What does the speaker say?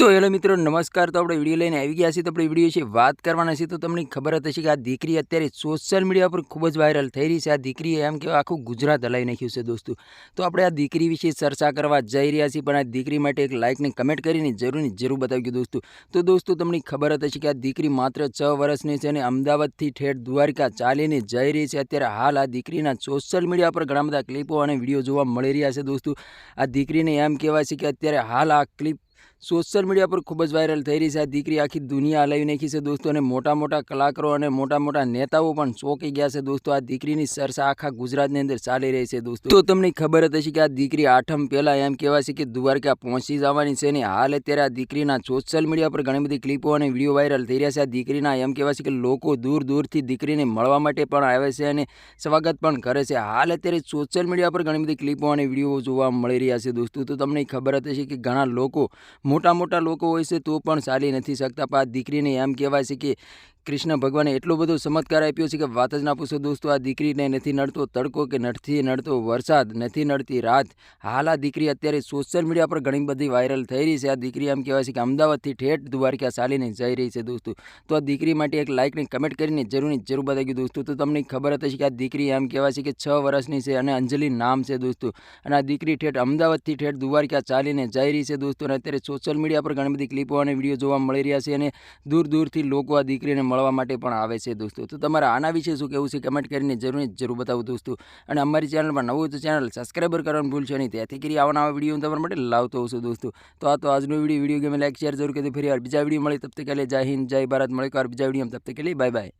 તો હેલો મિત્રો, નમસ્કાર. તો આપણે વીડિયો લઈને આવી ગયા છીએ. તો આપણે વીડિયો વિશે વાત કરવાના છે તો તમને ખબર હશે કે આ દીકરી અત્યારે સોશિયલ મીડિયા પર ખૂબ જ વાયરલ થઈ રહી છે. આ દીકરીએ એમ કે આખું ગુજરાત હલાવી નાખ્યું છે દોસ્તો. તો આપણે આ દીકરી વિશે ચર્ચા કરવા જઈ રહ્યા છીએ, પણ આ દીકરી માટે એક લાઇકને કમેન્ટ કરીને જરૂરની જરૂર બતાવી દોસ્તો. તો દોસ્તો, તમને ખબર હશે કે આ દીકરી માત્ર છ વર્ષની છે અને અમદાવાદથી ઠેઠ દ્વારકા ચાલીને જઈ રહી છે. અત્યારે હાલ આ દીકરીના સોશિયલ મીડિયા પર ઘણા બધા ક્લિપો અને વીડિયો જોવા મળી રહ્યા છે દોસ્તો. આ દીકરીને એમ કહેવાય છે કે અત્યારે હાલ આ ક્લિપ સોશિયલ મીડિયા પર ખૂબ જ વાયરલ થઈ રહી છે. આ દીકરી આખી દુનિયા હલાવી નાખી છે દોસ્તો અને મોટા મોટા કલાકારો અને મોટા મોટા નેતાઓ પણ ચોંકી ગયા છે દોસ્તો. આ દીકરીની સરસા આખા ગુજરાતની અંદર ચાલી રહી છે દોસ્તો. તો તમને ખબર જ હશે કે આ દીકરી આઠમ પહેલાં એમ કહેવાય છે કે દ્વારકા પહોંચી જવાની છે અને હાલ અત્યારે આ દીકરીના સોશિયલ મીડિયા પર ઘણી બધી ક્લિપો અને વીડિયો વાયરલ થઈ રહ્યા છે. આ દીકરીના એમ કહેવાય છે કે લોકો દૂર દૂરથી દીકરીને મળવા માટે પણ આવે છે અને સ્વાગત પણ કરે છે. હાલ અત્યારે સોશિયલ મીડિયા પર ઘણી બધી ક્લિપો અને વીડિયો જોવા મળી રહ્યા છે દોસ્તો. તો તમને ખબર જ હશે કે ઘણા લોકો મોટા મોટા લોકો હોય છે તો પણ ચાલી નથી શકતા. પણ દીકરીને એમ કહેવાય છે કે કૃષ્ણ ભગવાને એટલો બધો ચમત્કાર આપ્યો છે કે વાત જ ના પૂછો દોસ્તો, આ દીકરીને નથી નડતો તડકો કે નથી નડતો વરસાદ, નથી નડતી રાત. હાલ આ દીકરી અત્યારે સોશિયલ મીડિયા પર ઘણી બધી વાયરલ થઈ રહી છે. આ દીકરી એમ કહેવાય છે કે અમદાવાદથી ઠેઠ દ્વારકા ચાલીને જઈ રહી છે દોસ્તો. તો આ દીકરી માટે એક લાઇકને કમેન્ટ કરીને જરૂરની જરૂર બતાવી દોસ્તો. તો તમને ખબર હતી કે આ દીકરી એમ કહેવાય છે કે છ વર્ષની છે અને અંજલિ નામ છે દોસ્તો. અને આ દીકરી ઠેઠ અમદાવાદથી ઠેઠ દ્વારકા ચાલીને જઈ રહી છે દોસ્તો. અને અત્યારે સોશિયલ મીડિયા પર ઘણી બધી ક્લિપો અને વીડિયો જોવા મળી રહ્યા છે અને દૂર દૂરથી લોકો આ દીકરીને મળવા માટે પણ આવે છે દોસ્તો. તો તમારે આના વિશે શું કહેવું છે? કમેન્ટ કરીને જરૂર જરૂર બતાવું દોસ્તો. અને અમારી ચેનલમાં નવું તો ચેનલ સબસ્ક્રાઈબર કરવાનું ભૂલશો નહીં. ત્યાંથી કરી આવા વીડિયો તમારા માટે લાવતો હોઉં દોસ્તો. તો આ તો આજનો વીડિયો વીડિયો ગમે લાઈક શેર જરૂર કરી ફરી વાર બીજા વીડિયો મળે તબ તક કે જય હિન્દ, જય ભારત. મળે બીજા વીડિયો તબ તક બાય બાય